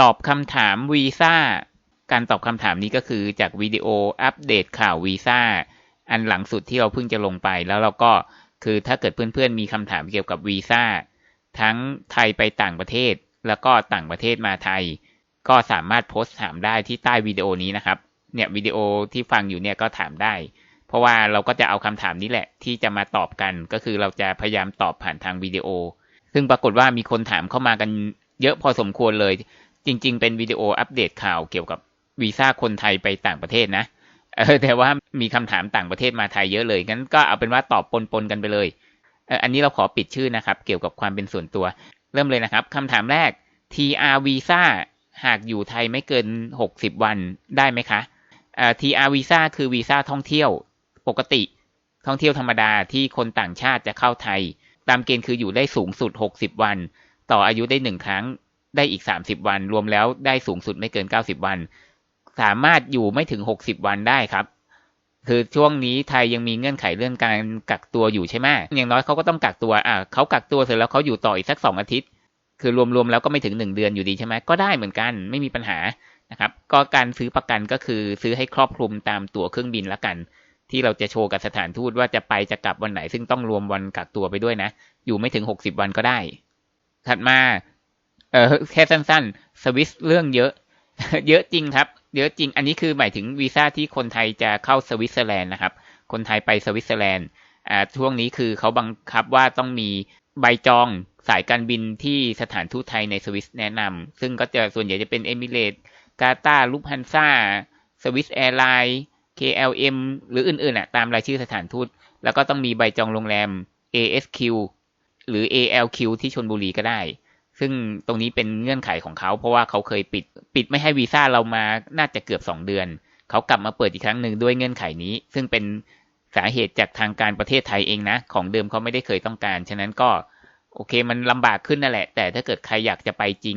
ตอบคำถามวีซ่า การตอบคำถามนี้ก็คือจากวิดีโออัปเดตข่าววีซ่า อันหลังสุดที่เราเพิ่งจะลงไป แล้วเราก็คือถ้าเกิดเพื่อนๆ มีคำถามเกี่ยวกับวีซ่า ทั้งไทยไปต่างประเทศ แล้วก็ต่างประเทศมาไทย ก็สามารถโพสต์ถามได้ที่ใต้วิดีโอนี้นะครับ เนี่ยวิดีโอที่ฟังอยู่เนี่ยก็ถามได้ เพราะว่าเราก็จะเอาคำถามนี้แหละ ที่จะมาตอบกัน ก็คือเราจะพยายามตอบผ่านทางวิดีโอ ซึ่งปรากฏว่ามีคนถามเข้ามากันเยอะพอสมควรเลย จริง ๆ เป็นวิดีโออัปเดตข่าวเกี่ยวกับวีซ่าคนไทยไปต่างประเทศนะเออแต่ว่ามีคำถามต่างประเทศมาไทยเยอะเลยงั้นก็เอาเป็นว่าตอบปนๆกันไปเลยเอออันนี้เราขอปิดชื่อนะครับ เกี่ยวกับความเป็นส่วนตัว เริ่มเลยนะครับคำถามแรก TR Visa หากอยู่ไทยไม่เกิน 60 วันได้ไหมคะเอ่อ TR Visa คือวีซ่าท่องเที่ยวปกติ ท่องเที่ยวธรรมดาที่คนต่างชาติจะเข้าไทย ตามเกณฑ์คืออยู่ได้สูงสุด 60 วัน ต่ออายุได้หนึ่งครั้ง ได้อีก 30 วัน รวมแล้วได้สูงสุดไม่เกิน 90 วัน สามารถอยู่ไม่ถึง 60 วันได้ครับ คือช่วงนี้ไทยยังมีเงื่อนไขเรื่องการกักตัวอยู่ใช่ไหมอย่างน้อยเขาก็ต้องกักตัวอ่าเขากักตัวเสร็จแล้วเขาอยู่ต่ออีกสักสองอาทิตย์ คือรวมๆแล้วก็ไม่ถึงหนึ่งเดือนอยู่ดีใช่ไหมก็ได้เหมือนกันไม่มีปัญหานะครับ ก็การซื้อประกันก็คือซื้อให้ครอบคลุมตามตั๋วเครื่องบินละกัน ที่เราจะโชว์กับสถานทูตว่าจะไปจะกลับวันไหน ซึ่งต้องรวมวันกักตัวไปด้วยนะ อยู่ไม่ถึงหกสิบวันก็ได้ ถัดมา ออแค่สั้นๆ สวิสเรื่องเยอะ เยอะจริงครับ เยอะจริง อันนี้คือหมายถึงวีซ่าที่คนไทยจะเข้าสวิตเซอร์แลนด์นะครับ คนไทยไปสวิตเซอร์แลนด์อ่าช่วงนี้คือเขาบังคับว่าต้องมีใบจองสายการบินที่สถานทูตไทยในสวิสแนะนำซึ่งก็จะส่วนใหญ่จะเป็นเอมิเรตกาตาร์ลุปฮันซาสวิสแอร์ไลน์ KLM หรืออื่นๆอะตามรายชื่อสถานทูต แล้วก็ต้องมีใบจองโรงแรม ASQ หรือ ALQ ที่ชนบุรีก็ได้ ซึ่งตรงนี้เป็นเงื่อนไขของเขา เพราะว่าเขาเคยปิดปิดไม่ให้วีซ่าเรามาน่าจะเกือบ 2 เดือน เขากลับมาเปิดอีกครั้งหนึ่งด้วยเงื่อนไขนี้ ซึ่งเป็นสาเหตุจากทางการประเทศไทยเองนะ ของเดิมเขาไม่ได้เคยต้องการ ฉะนั้นก็โอเคมันลำบากขึ้นนั่นแหละ แต่ถ้าเกิดใครอยากจะไปจริง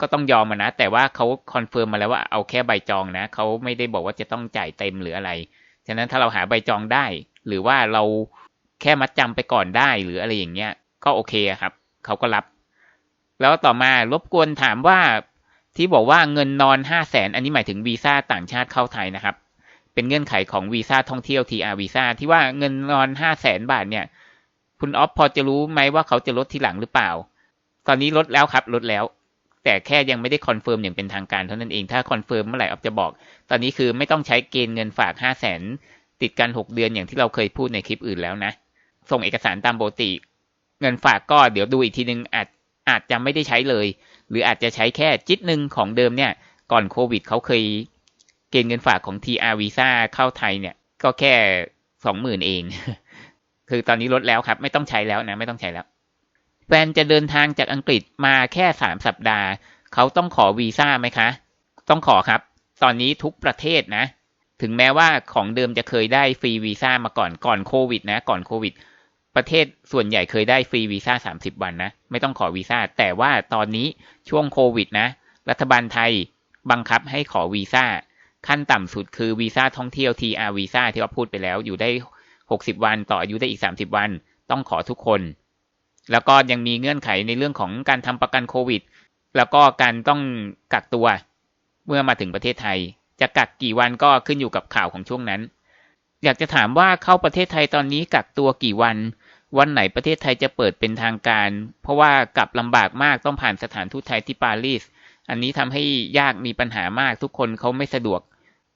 ก็ต้องยอมมานะ แต่ว่าเขาคอนเฟิร์มมาแล้วว่าเอาแค่ใบจองนะเขาไม่ได้บอกว่าจะต้องจ่ายเต็มหรืออะไร ฉะนั้นถ้าเราหาใบจองได้ หรือว่าเราแค่มัดจำไปก่อนได้หรืออะไรอย่างเงี้ย ก็โอเคครับ เขาก็รับ แล้วต่อมารบกวนถามว่าที่บอกว่าเงินนอนห้าแสนอันนี้หมายถึงวีซ่าต่างชาติเข้าไทยนะครับ เป็นเงื่อนไขของวีซ่าท่องเที่ยว TR วีซ่าที่ว่าเงินนอนห้าแสนบาทเนี่ย คุณออฟพอจะรู้ไหมว่าเขาจะลดทีหลังหรือเปล่า ตอนนี้ลดแล้วครับลดแล้ว แต่แค่ยังไม่ได้คอนเฟิร์มอย่างเป็นทางการเท่านั้นเองถ้าคอนเฟิร์มเมื่อไหร่ออฟจะบอก ตอนนี้คือไม่ต้องใช้เกณฑ์เงินฝากห้าแสนติดกันหกเดือนอย่างที่เราเคยพูดในคลิปอื่นแล้วนะ ส่งเอกสารตามปกติ เงินฝากก็เดี๋ยวดูอีกทีนึงอาจ อาจจะไม่ได้ใช้เลย หรืออาจจะใช้แค่จิตหนึ่งของเดิมเนี่ย ก่อนโควิดเขาเคยเกณฑ์เงินฝากของ TR Visa เข้าไทยเนี่ย ก็แค่สองหมื่นเอง คือตอนนี้ลดแล้วครับ ไม่ต้องใช้แล้วนะ ไม่ต้องใช้แล้ว แฟนจะเดินทางจากอังกฤษมาแค่สามสัปดาห์ เขาต้องขอวีซ่าไหมคะ ต้องขอครับ ตอนนี้ทุกประเทศนะ ถึงแม้ว่าของเดิมจะเคยได้ฟรีวีซ่ามาก่อน ก่อนโควิดนะ ก่อนโควิด ประเทศส่วนใหญ่เคยได้ฟรีวีซ่าสามสิบวันนะ ไม่ต้องขอวีซ่า แต่ว่าตอนนี้ช่วงโควิดนะ รัฐบาลไทยบังคับให้ขอวีซ่า ขั้นต่ำสุดคือวีซ่าท่องเที่ยว TR วีซ่าที่เราพูดไปแล้ว อยู่ได้60วันต่ออายุได้อีก30วัน ต้องขอทุกคน แล้วก็ยังมีเงื่อนไขในเรื่องของการทำประกันโควิด แล้วก็การต้องกักตัว เมื่อมาถึงประเทศไทย จะกักกี่วันก็ขึ้นอยู่กับข่าวของช่วงนั้น อยากจะถามว่าเข้าประเทศไทยตอนนี้กักตัวกี่วัน วันไหนประเทศไทยจะเปิดเป็นทางการ เพราะว่ากลับลำบากมากต้องผ่านสถานทูตไทยที่ปารีส อันนี้ทำให้ยากมีปัญหามากทุกคนเขาไม่สะดวก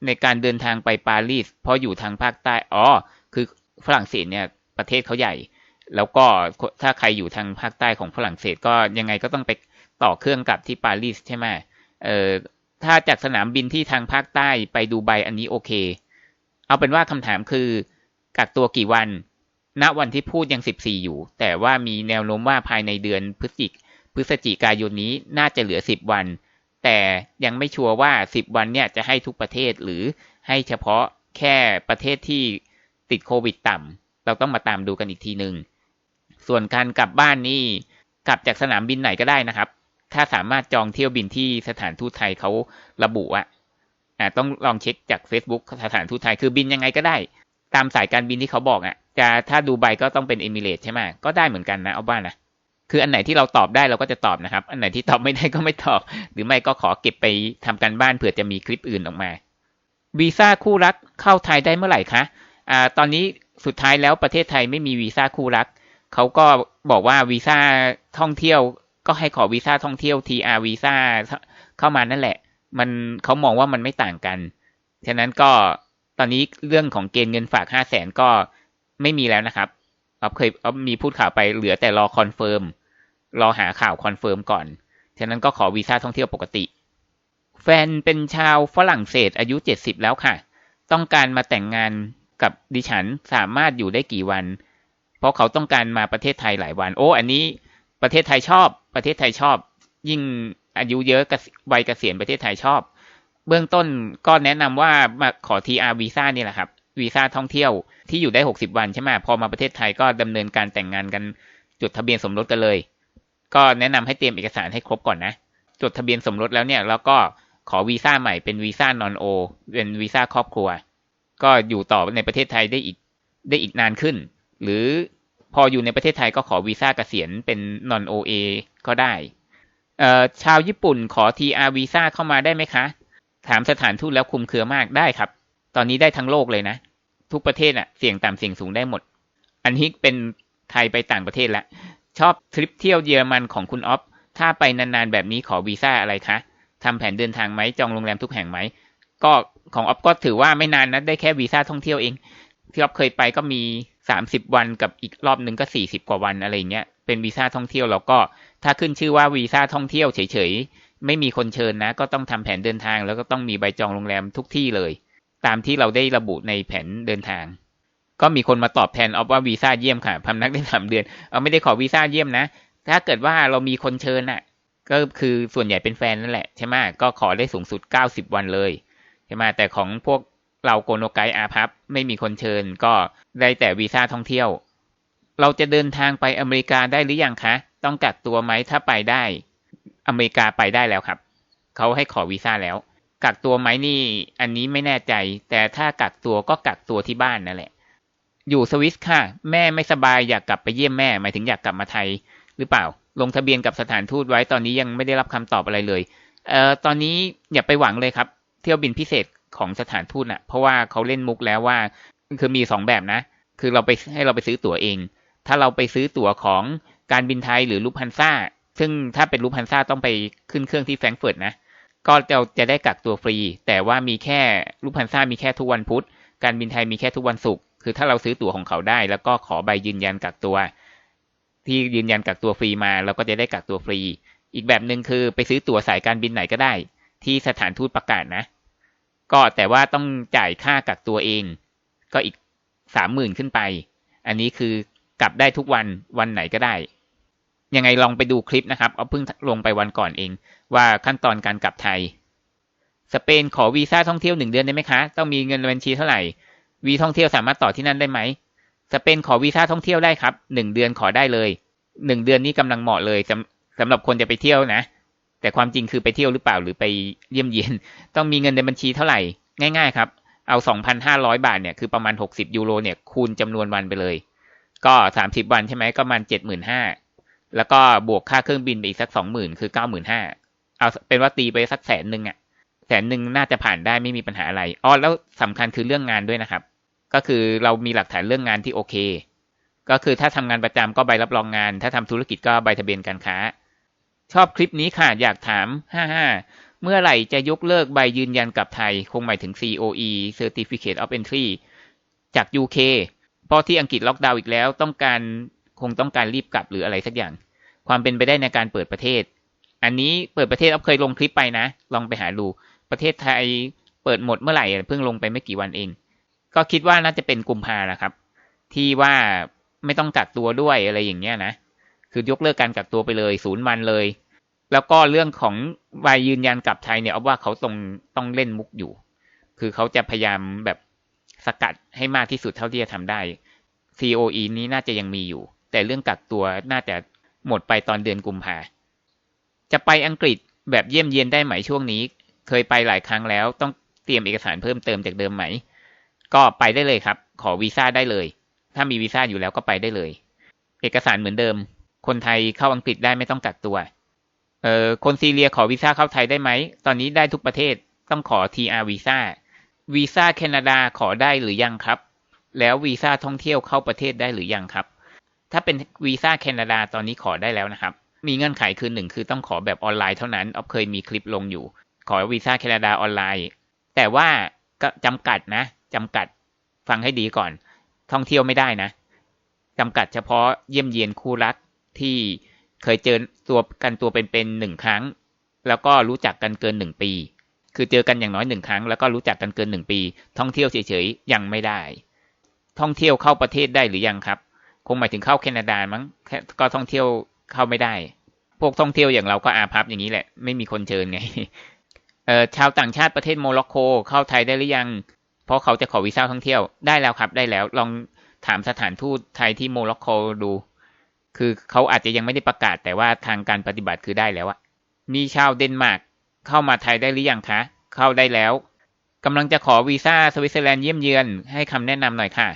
ในการเดินทางไปปารีส เพราะอยู่ทางภาคใต้ อ๋อ คือฝรั่งเศสเนี่ยประเทศเขาใหญ่ แล้วก็ถ้าใครอยู่ทางภาคใต้ของฝรั่งเศสก็ยังไงก็ต้องไปต่อเครื่องกลับที่ปารีสใช่ไหมเอ่อ ถ้าจากสนามบินที่ทางภาคใต้ไปดูไบอันนี้โอเค เอาเป็นว่าคำถามคือกักตัวกี่วัน ณวันที่พูดยัง 14 อยู่ แต่ว่ามีแนวโน้มว่าภายในเดือนพฤศจิกพฤศจิกายนนี้น่าจะเหลือ 10 วัน แต่ยังไม่ชัวร์ว่า 10 วันเนี่ยจะให้ทุกประเทศหรือให้เฉพาะแค่ประเทศที่ติดโควิดต่ำเราต้องมาตามดูกันอีกทีหนึ่งส่วนการกลับบ้านนี่กลับจากสนามบินไหนก็ได้นะครับ ถ้าสามารถจองเที่ยวบินที่สถานทูตไทยเขาระบุอะอ่าต้องลองเช็คจาก Facebook สถานทูตไทยคือบินยังไงก็ได้ ตามสายการบินที่เขาบอกอะจะถ้าดูใบก็ต้องเป็นเอมิเรตใช่ไหมก็ได้เหมือนกันนะเอาบ้านนะคืออันไหนที่เราตอบได้เราก็จะตอบนะครับ อันไหนที่ตอบไม่ได้ก็ไม่ตอบ หรือไม่ก็ขอเก็บไปทำการบ้านเผื่อจะมีคลิปอื่นออกมาวีซ่าคู่รักเข้าไทยได้เมื่อไหร่คะอ่าตอนนี้สุดท้ายแล้วประเทศไทยไม่มีวีซ่าคู่รักเขาก็บอกว่าวีซ่าท่องเที่ยว ก็ให้ขอวีซ่าท่องเที่ยว TR วีซ่าเข้ามานั่นแหละ มันเขามองว่ามันไม่ต่างกัน ฉะนั้นก็ ตอนนี้เรื่องของเกณฑ์เงินฝากห้าแสนก็ไม่มีแล้วนะครับเราเคยเอามีพูดข่าวไปเหลือแต่รอคอนเฟิร์มรอหาข่าวคอนเฟิร์มก่อน ฉะนั้นก็ขอวีซ่าท่องเที่ยวปกติ แฟนเป็นชาวฝรั่งเศสอายุเจ็ดสิบแล้วค่ะ ต้องการมาแต่งงานกับดิฉันสามารถอยู่ได้กี่วัน เพราะเขาต้องการมาประเทศไทยหลายวัน โอ้ อันนี้ประเทศไทยชอบ ประเทศไทยชอบ ยิ่งอายุเยอะวัยเกษียณประเทศไทยชอบ เบื้องต้นก็แนะนำว่ามาขอ TR วีซ่านี่แหละครับวีซ่าท่องเที่ยวที่อยู่ได้หกสิบวันใช่ไหมพอมาประเทศไทยก็ดำเนินการแต่งงานกันจดทะเบียนสมรสกันเลย ก็แนะนำให้เตรียมเอกสารให้ครบก่อนนะจดทะเบียนสมรสแล้วเนี่ยแล้วก็ขอวีซ่าใหม่เป็นวีซ่านอนโอเป็นวีซ่าครอบครัว ก็อยู่ต่อในประเทศไทยได้อีกได้อีกนานขึ้น หรือพออยู่ในประเทศไทยก็ขอวีซ่าเกษียณเป็นนอนโอเอก็ได้ชาวญี่ปุ่นขอ TR วีซ่าเข้ามาได้ไหมคะ ถามสถานทูตแล้วคุมเครือมากได้ครับ ตอนนี้ได้ทั้งโลกเลยนะ ทุกประเทศอะเสี่ยงต่ำเสี่ยงสูงได้หมด อันนี้เป็นไทยไปต่างประเทศแล้วชอบทริปเที่ยวเยอรมันของคุณออฟถ้าไปนานๆแบบนี้ขอวีซ่าอะไรคะทำแผนเดินทางไหมจองโรงแรมทุกแห่งไหมก็ของออฟก็ถือว่าไม่นานนะได้แค่วีซ่าท่องเที่ยวเองที่ออฟเคยไปก็มีสามสิบวันกับอีกรอบหนึ่งก็สี่สิบกว่าวันอะไรเงี้ยเป็นวีซ่าท่องเที่ยวแล้วก็ถ้าขึ้นชื่อว่าวีซ่าท่องเที่ยวเฉยๆ ไม่มีคนเชิญนะ ก็ต้องทำแผนเดินทาง แล้วก็ต้องมีใบจองโรงแรมทุกที่เลย ตามที่เราได้ระบุในแผนเดินทาง ก็มีคนมาตอบแทนออฟว่าวีซ่าเยี่ยมค่ะพำนักได้สามเดือนเอาไม่ได้ขอวีซ่าเยี่ยมนะ ถ้าเกิดว่าเรามีคนเชิญอะ ก็คือส่วนใหญ่เป็นแฟนนั่นแหละใช่ไหมก็ขอได้สูงสุดเก้าสิบวันเลยใช่ไหมแต่ของพวกเราโกโนไกอาพับไม่มีคนเชิญก็ได้แต่วีซ่าท่องเที่ยว เราจะเดินทางไปอเมริกาได้หรือยังคะ ต้องกักตัวไหมถ้าไปได้ อเมริกาไปได้แล้วครับ เขาให้ขอวีซ่าแล้ว กักตัวไหมนี่ อันนี้ไม่แน่ใจ แต่ถ้ากักตัวก็กักตัวที่บ้านนั่นแหละ อยู่สวิสค่ะ แม่ไม่สบายอยากกลับไปเยี่ยมแม่ หมายถึงอยากกลับมาไทย หรือเปล่า ลงทะเบียนกับสถานทูตไว้ตอนนี้ยังไม่ได้รับคำตอบอะไรเลย เอ่อ ตอนนี้อย่าไปหวังเลยครับ เที่ยวบินพิเศษของสถานทูตน่ะ เพราะว่าเขาเล่นมุกแล้วว่า คือมีสองแบบนะ คือเราไปให้เราไปซื้อตั๋วเอง ถ้าเราไปซื้อตั๋วของการบินไทยหรือลูพันซ่า ซึ่งถ้าเป็นลูพันซ่าต้องไปขึ้นเครื่องที่แฟรงก์เฟิร์ตนะ ก็จะจะได้กักตัวฟรี แต่ว่ามีแค่ลูพันซ่ามีแค่ทุกวันพุธ การบินไทยมีแค่ทุกวันศุกร์ คือถ้าเราซื้อตั๋วของเขาได้ แล้วก็ขอใบยืนยันกักตัว ที่ยืนยันกักตัวฟรีมาเราก็จะได้กักตัวฟรี อีกแบบหนึ่งคือไปซื้อตั๋วสายการบินไหนก็ได้ ที่สถานทูตประกาศนะ ก็แต่ว่าต้องจ่ายค่ากักตัวเอง ก็อีกสามหมื่นขึ้นไป อันนี้คือกลับได้ทุกวันวันไหนก็ได้ ยังไงลองไปดูคลิปนะครับ เอาเพิ่งลงไปวันก่อนเอง ว่าขั้นตอนการกลับไทย สเปนขอวีซ่าท่องเที่ยวหนึ่งเดือนได้ไหมคะ ต้องมีเงินบัญชีเท่าไหร่ วีท่องเที่ยวสามารถต่อที่นั่นได้ไหม สเปนขอวีซ่าท่องเที่ยวได้ครับหนึ่งเดือนขอได้เลยหนึ่งเดือนนี้กำลังเหมาะเลยสำสำหรับคนจะไปเที่ยวนะ แต่ความจริงคือไปเที่ยวหรือเปล่าหรือไปเยี่ยมเยียน ต้องมีเงินในบัญชีเท่าไหร่ ง่าย ๆ ครับ เอาสองพันห้าร้อยบาทเนี่ยคือประมาณหกสิบยูโรเนี่ยคูณจำนวนวันไปเลย ก็สามสิบวันใช่ไหมก็ประมาณเจ็ดหมื่น แล้วก็บวกค่าเครื่องบินไปอีกสักสองหมื่นคือเก้าหมื่นห้าเอาเป็นว่าตีไปสักแสนหนึ่งอะแสนหนึ่งน่าจะผ่านได้ไม่มีปัญหาอะไรอ๋อแล้วสำคัญคือเรื่องงานด้วยนะครับ ก็คือเรามีหลักฐานเรื่องงานที่โอเค ก็คือถ้าทำงานประจำก็ใบรับรองงาน ถ้าทำธุรกิจก็ใบทะเบียนการค้า ชอบคลิปนี้ค่ะอยากถามห้าห้าเมื่อไหร่จะยกเลิกใบยืนยันกับไทย คงหมายถึง COE Certificate of Entry จาก UK เพราะที่อังกฤษล็อกดาวน์อีกแล้วต้องการ คงต้องการรีบกลับหรืออะไรสักอย่าง ความเป็นไปได้ในการเปิดประเทศ อันนี้เปิดประเทศเอาเคยลงคลิปไปนะ ลองไปหาดูประเทศไทยเปิดหมดเมื่อไหร่เพิ่งลงไปไม่กี่วันเอง ก็คิดว่าน่าจะเป็นกุมภานะครับ ที่ว่าไม่ต้องกักตัวด้วยอะไรอย่างเงี้ยนะคือยกเลิกการกักตัวไปเลยศูนย์วันเลย แล้วก็เรื่องของใบยืนยันกลับไทยเนี่ยเอาว่าเขาตรงต้องเล่นมุกอยู่ คือเขาจะพยายามแบบสกัดให้มากที่สุดเท่าที่จะทำได้ COE นี้น่าจะยังมีอยู่ แต่เรื่องกักตัวน่าจะหมดไปตอนเดือนกุมภาจะไปอังกฤษแบบเยี่ยมเยียนได้ไหมช่วงนี้ เคยไปหลายครั้งแล้วต้องเตรียมเอกสารเพิ่มเติมจากเดิมไหม ก็ไปได้เลยครับ ขอวีซ่าได้เลย ถ้ามีวีซ่าอยู่แล้วก็ไปได้เลย เอกสารเหมือนเดิม คนไทยเข้าอังกฤษได้ไม่ต้องกักตัว เอ่อ คนซีเรียขอวีซ่าเข้าไทยได้ไหม ตอนนี้ได้ทุกประเทศ ต้องขอ TR วีซ่า วีซ่าแคนาดาขอได้หรือยังครับ แล้ววีซ่าท่องเที่ยวเข้าประเทศได้หรือยังครับ ถ้าเป็นวีซ่าแคนาดาตอนนี้ขอได้แล้วนะครับ มีเงื่อนไขคือหนึ่งคือต้องขอแบบออนไลน์เท่านั้นออฟเคยมีคลิปลงอยู่ ขอวีซ่าแคนาดาออนไลน์ แต่ว่าก็จำกัดนะจำกัดฟังให้ดีก่อน ท่องเที่ยวไม่ได้นะจำกัดเฉพาะเยี่ยมเยียนคู่รักที่เคยเจอตัวกันตัวเป็นๆหนึ่งครั้ง แล้วก็รู้จักกันเกินหนึ่งปี คือเจอกันอย่างน้อยหนึ่งครั้ง แล้วก็รู้จักกันเกินหนึ่งปี ท่องเที่ยวเฉยๆยังไม่ได้ ท่องเที่ยวเข้าประเทศได้หรือยังครับ คงหมายถึงเข้าแคนาดามั้งก็ท่องเที่ยวเข้าไม่ได้ พวกท่องเที่ยวอย่างเราก็อาพับอย่างนี้แหละ ไม่มีคนเชิญไงเอ่อชาวต่างชาติประเทศโมร็อกโกเข้าไทยได้หรือยัง เพราะเขาจะขอวีซ่าท่องเที่ยวได้แล้วครับได้แล้ว ลองถามสถานทูตไทยที่โมร็อกโกดู คือเขาอาจจะยังไม่ได้ประกาศ แต่ว่าทางการปฏิบัติคือได้แล้วอะมีชาวเดนมาร์กเข้ามาไทยได้หรือยังคะ เข้าได้แล้วกำลังจะขอวีซ่าสวิตเซอร์แลนด์เยี่ยมเยือนให้คำแนะนำหน่อยค่ะ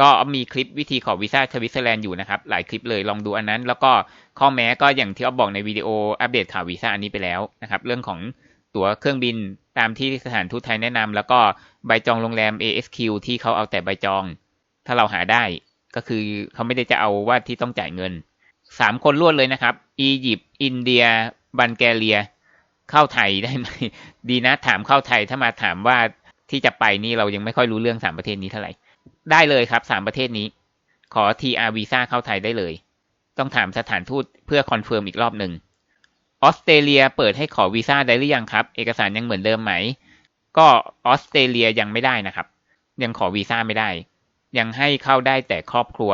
ก็มีคลิปวิธีขอวีซ่าสวิตเซอร์แลนด์อยู่นะครับ หลายคลิปเลยลองดูอันนั้น แล้วก็ข้อแม้ก็อย่างที่อ๊อฟบอกในวิดีโออัปเดตข่าววีซ่าอันนี้ไปแล้วนะครับ เรื่องของตั๋วเครื่องบินตามที่สถานทูตไทยแนะนำแล้วก็ใบจองโรงแรม ASQ ที่เขาเอาแต่ใบจอง ถ้าเราหาได้ก็คือเขาไม่ได้จะเอาว่าที่ต้องจ่ายเงินสามคนรวดเลยนะครับอียิปต์อินเดีย บัลแกเรีย เข้าไทยได้ไหมดีนะถามเข้าไทยถ้ามาถามว่าที่จะไปนี่เรายังไม่ค่อยรู้เรื่องสามประเทศนี้เท่าไหร่ ได้เลยครับสามประเทศนี้ ขอ TR วีซ่าเข้าไทยได้เลย ต้องถามสถานทูตเพื่อคอนเฟิร์มอีกรอบหนึ่งออสเตรเลียเปิดให้ขอวีซ่าได้หรือยังครับ เอกสารยังเหมือนเดิมไหม ก็ออสเตรเลียยังไม่ได้นะครับ ยังขอวีซ่าไม่ได้ ยังให้เข้าได้แต่ครอบครัว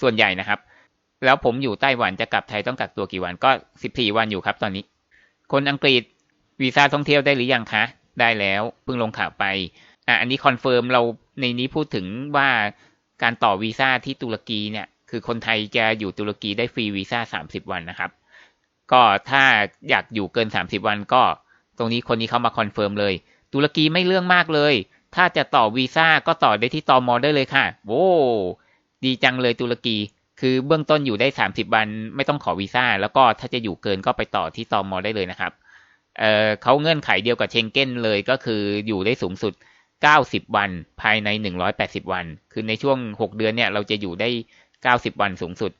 ส่วนใหญ่นะครับ แล้วผมอยู่ไต้หวันจะกลับไทยต้องกักตัวกี่วันก็สิบสี่วันอยู่ครับตอนนี้ คนอังกฤษวีซ่าท่องเที่ยวได้หรือยังคะ ได้แล้วเพิ่งลงข่าวไป อะอันนี้คอนเฟิร์มเราในนี้พูดถึงว่าการต่อวีซ่าที่ตุรกีเนี่ย คือคนไทยจะอยู่ตุรกีได้ฟรีวีซ่าสามสิบวันนะครับ ก็ถ้าอยากอยู่เกินสามสิบวันก็ ตรงนี้คนนี้เข้ามาคอนเฟิร์มเลย ตุรกีไม่เรื่องมากเลย ถ้าจะต่อวีซ่าก็ต่อได้ที่ตอมอได้เลยค่ะโว้ดีจังเลยตุรกี คือเบื้องต้นอยู่ได้สามสิบวันไม่ต้องขอวีซ่า แล้วก็ถ้าจะอยู่เกินก็ไปต่อที่ตอมอได้เลยนะครับเเขาเงื่อนไขเดียวกับเชงเก้นเลยก็คืออยู่ได้สูงสุด 90 วันภายใน 180 วัน คือในช่วง 6 เดือนเนี่ยเราจะอยู่ได้ 90 วันสูงสุด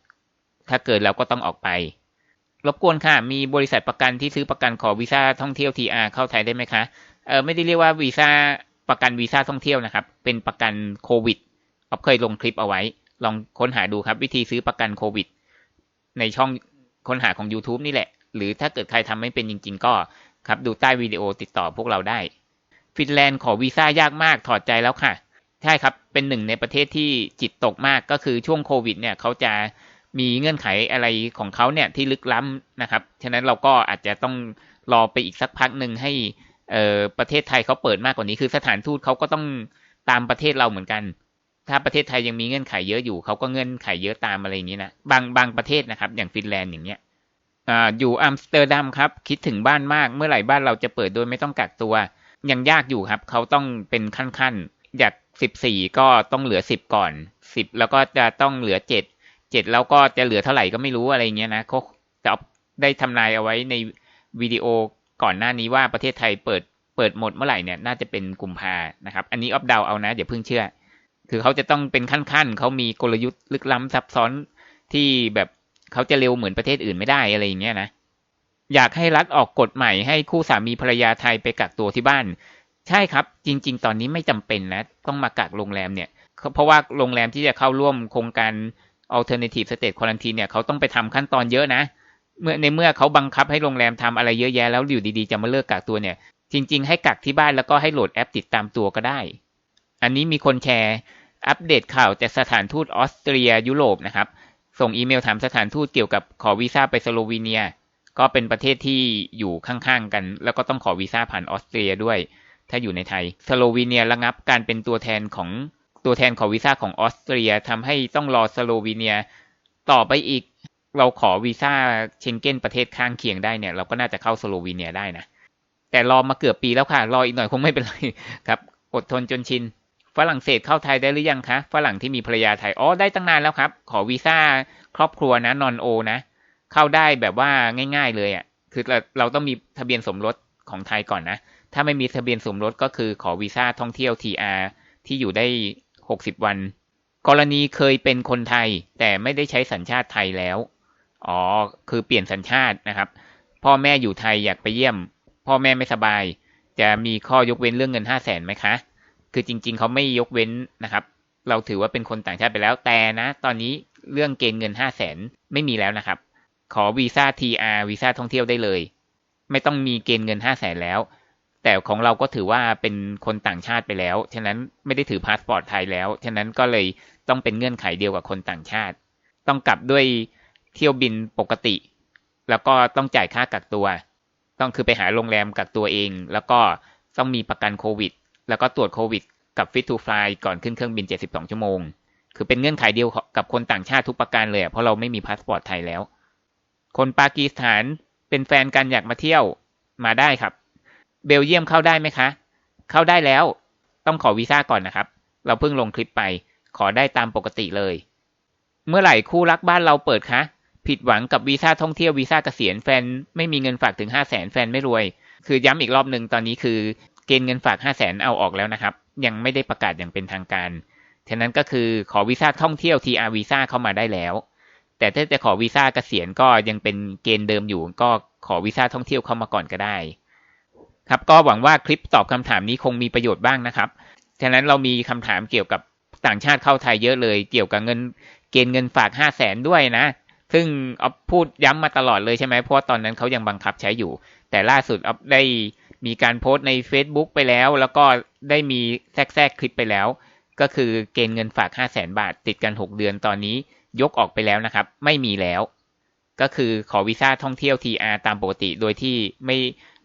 ถ้าเกิดเราก็ต้องออกไป รบกวนค่ะ มีบริษัทประกันที่ซื้อประกันขอวีซ่าท่องเที่ยว TR เข้าไทยได้ไหมคะ เออไม่ได้เรียกว่าวีซ่าประกันวีซ่าท่องเที่ยวนะครับ เป็นประกันโควิดอ๊อฟเคยลงคลิปเอาไว้ ลองค้นหาดูครับ วิธีซื้อประกันโควิด ในช่องค้นหาของ YouTube นี่แหละ หรือถ้าเกิดใครทำไม่เป็นจริง ๆ ก็ครับดูใต้วิดีโอติดต่อพวกเราได้ ฟินแลนด์ขอวีซ่ายากมากถอดใจแล้วค่ะ ใช่ครับ เป็นหนึ่งในประเทศที่จิตตกมากก็คือช่วงโควิดเนี่ยเขาจะมีเงื่อนไขอะไรของเขาเนี่ยที่ลึกล้ำนะครับ ฉะนั้นเราก็อาจจะต้องรอไปอีกสักพักหนึ่งให้ประเทศไทยเขาเปิดมากกว่านี้ คือสถานทูตเขาก็ต้องตามประเทศเราเหมือนกัน ถ้าประเทศไทยยังมีเงื่อนไขเยอะอยู่เขาก็เงื่อนไขเยอะตามอะไรอย่างนี้นะ บางบางประเทศนะครับ อย่างฟินแลนด์อย่างเงี้ยออยู่อัมสเตอร์ดัมครับ คิดถึงบ้านมาก เมื่อไหร่บ้านเราจะเปิดโดยไม่ต้องกักตัว ยังยากอยู่ครับ เขาต้องเป็นขั้นๆอยากสิบสี่ก็ต้องเหลือสิบก่อนสิบแล้วก็จะต้องเหลือเจ็ดเจ็ดแล้วก็จะเหลือเท่าไหร่ก็ไม่รู้อะไรเงี้ยนะเขาจะได้ทำนายเอาไว้ในวิดีโอก่อนหน้านี้ว่าประเทศไทยเปิดเปิดหมดเมื่อไหร่เนี่ยน่าจะเป็นกุมภานะครับ อันนี้ออฟเดาเอานะอย่าเพิ่งเชื่อ คือเขาจะต้องเป็นขั้นๆเขามีกลยุทธ์ลึกล้ำซับซ้อนที่แบบเขาจะเร็วเหมือนประเทศอื่นไม่ได้อะไรอย่างเงี้ยนะ อยากให้รัฐออกกฎใหม่ให้คู่สามีภรรยาไทยไปกักตัวที่บ้าน ใช่ครับ จริง ๆ ตอนนี้ไม่จำเป็นนะ ต้องมากักโรงแรมเนี่ย เพราะว่าโรงแรมที่จะเข้าร่วมโครงการ alternative state quarantine เนี่ยเขาต้องไปทำขั้นตอนเยอะนะ เมื่อในเมื่อเขาบังคับให้โรงแรมทำอะไรเยอะแยะแล้วอยู่ดีๆจะมาเลิกกักตัวเนี่ย จริง ๆ ให้กักที่บ้านแล้วก็ให้โหลดแอปติดตามตัวก็ได้ อันนี้มีคนแชร์อัปเดตข่าวจากสถานทูตออสเตรียยุโรปนะครับ ส่งอีเมลถามสถานทูตเกี่ยวกับขอวีซ่าไปสโลวีเนีย ก็เป็นประเทศที่อยู่ข้างๆกัน แล้วก็ต้องขอวีซ่าผ่านออสเตรียด้วย ถ้าอยู่ในไทย สโลวีเนียระงับการเป็นตัวแทนของตัวแทนขอวีซ่าของออสเตรียทำให้ต้องรอสโลวีเนีย ต่อไปอีกเราขอวีซ่าเชงเก้นประเทศข้างเคียงได้เนี่ย เราก็น่าจะเข้าสโลวีเนียได้นะ แต่รอมาเกือบปีแล้วค่ะ รออีกหน่อยคงไม่เป็นไรครับ อดทนจนชิน ฝรั่งเศสเข้าไทยได้หรือยังคะ ฝรั่งที่มีภรรยาไทย อ๋อ ได้ตั้งนานแล้วครับ ขอวีซ่าครอบครัวนะ นอนโอ นะ เข้าได้แบบว่าง่าย ๆ เลยอะ่ะคือเราเราต้องมีทะเบียนสมรสของไทยก่อนนะ ถ้าไม่มีทะเบียนสมรสก็คือขอวีซ่าท่องเที่ยว TR ที่อยู่ได้หกสิบวัน กรณีเคยเป็นคนไทย แต่ไม่ได้ใช้สัญชาติไทยแล้ว อ๋อ คือเปลี่ยนสัญชาตินะครับ พ่อแม่อยู่ไทยอยากไปเยี่ยม พ่อแม่ไม่สบาย จะมีข้อยกเว้นเรื่องเงินห้าแสนไหมคะ คือจริง ๆ เขาไม่ยกเว้นนะครับ เราถือว่าเป็นคนต่างชาติไปแล้ว แต่นะ ตอนนี้เรื่องเกณฑ์เงินห้าแสนไม่มีแล้วนะครับ ขอวีซ่า TR วีซ่าท่องเที่ยวได้เลย ไม่ต้องมีเกณฑ์เงินห้าแสนแล้ว แต่ของเราก็ถือว่าเป็นคนต่างชาติไปแล้ว ฉะนั้นไม่ได้ถือพาสปอร์ตไทยแล้ว ฉะนั้นก็เลยต้องเป็นเงื่อนไขเดียวกับคนต่างชาติ ต้องกลับด้วยเที่ยวบินปกติ แล้วก็ต้องจ่ายค่ากักตัว ต้องคือไปหาโรงแรมกักตัวเอง แล้วก็ต้องมีประกันโควิด แล้วก็ตรวจโควิด กับฟิตทูฟลายก่อนขึ้นเครื่องบิน 72 ชั่วโมง คือเป็นเงื่อนไขเดียวกับคนต่างชาติทุกประการเลยเพราะเราไม่มีพาสปอร์ตไทยแล้ว คนปากีสถานเป็นแฟนกันอยากมาเที่ยวมาได้ครับ เบลเยียมเข้าได้ไหมคะ เข้าได้แล้ว ต้องขอวีซ่าก่อนนะครับ เราเพิ่งลงคลิปไป ขอได้ตามปกติเลย เมื่อไหร่คู่รักบ้านเราเปิดคะผิดหวังกับวีซ่าท่องเที่ยววีซ่าเกษียณแฟนไม่มีเงินฝากถึงห้าแสนแฟนไม่รวย คือย้ำอีกรอบหนึ่งตอนนี้คือเกณฑ์เงินฝากห้าแสนเอาออกแล้วนะครับ ยังไม่ได้ประกาศอย่างเป็นทางการ ฉะนั้นก็คือขอวีซ่าท่องเที่ยว TR วีซ่าเข้ามาได้แล้ว แต่ถ้าจะขอวีซ่าเกษียณก็ยังเป็นเกณฑ์เดิมอยู่ ก็ขอวีซ่าท่องเที่ยวเข้ามาก่อนก็ได้ ครับก็หวังว่าคลิปตอบคำถามนี้คงมีประโยชน์บ้างนะครับฉะนั้นเรามีคำถามเกี่ยวกับต่างชาติเข้าไทยเยอะเลย เกี่ยวกับเงินเกณฑ์เงินฝากห้าแสนด้วยนะ ซึ่งออฟพูดย้ำมาตลอดเลยใช่ไหมเพราะตอนนั้นเขายังบังคับใช้อยู่ แต่ล่าสุดออฟได้มีการโพสต์ใน Facebook ไปแล้ว แล้วก็ได้มีแทรกแทรกคลิปไปแล้ว ก็คือเกณฑ์เงินฝาก 5 0 0แสนบาท ติดกัน 6 เดือนตอนนี้ ยกออกไปแล้วนะครับ ไม่มีแล้ว ก็คือขอวีซ่าท่องเที่ยว TR ตามปกติ โดยที่ไม่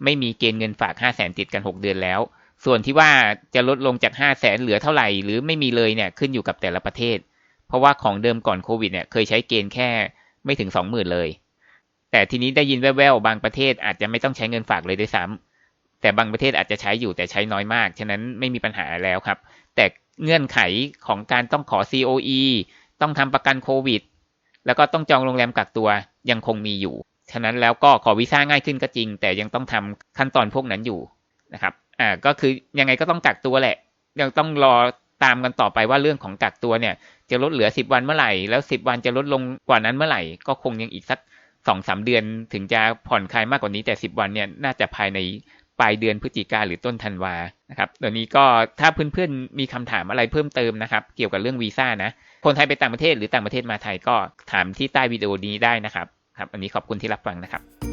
ไม่มีเกณฑ์เงินฝาก 5 0 0แสนติดกัน 6 เดือนแล้ว ส่วนที่ว่าจะลดลงจาก 5 0 0แสนเหลือเท่าไหร่ หรือไม่มีเลยเนี่ยขึ้นอยู่กับแต่ละประเทศ เพราะว่าของเดิมก่อนโควิดเนี่ยเคยใช้เกณฑ์แค่ไม่ถึง 20,000 เลย แต่ทีนี้ได้ยินแว่วๆบางประเทศอาจจะไม่ต้องใช้เงินฝากเลยด้วยซ้ำแต่บางประเทศอาจจะใช้อยู่แต่ใช้น้อยมาก ฉะนั้นไม่มีปัญหาแล้วครับ แต่เงื่อนไขของการต้องขอ COE ต้องทำประกันโควิด แล้วก็ต้องจองโรงแรมกักตัวยังคงมีอยู่ ฉะนั้นแล้วก็ขอวีซ่าง่ายขึ้นก็จริง แต่ยังต้องทำขั้นตอนพวกนั้นอยู่นะครับ อ่า ก็คือยังไงก็ต้องกักตัวแหละ ยังต้องรอตามกันต่อไปว่าเรื่องของกักตัวเนี่ย จะลดเหลือ 10 วันเมื่อไหร่ แล้ว 10 วันจะลดลงกว่านั้นเมื่อไหร่ ก็คงยังอีกสักสองสามเดือนถึงจะผ่อนคลายมากกว่านี้แต่ 10 วันเนี่ยน่าจะภายใน ปลายเดือนพฤศจิกาหรือต้นธันวานะครับเดี๋ยวนี้ก็ถ้าเพื่อนๆมีคำถามอะไรเพิ่มเติมนะครับ เกี่ยวกับเรื่องวีซ่านะคนไทยไปต่างประเทศหรือต่างประเทศมาไทยก็ถามที่ใต้วิดีโอนี้ได้นะครับครับ อันนี้ขอบคุณที่รับฟังนะครับ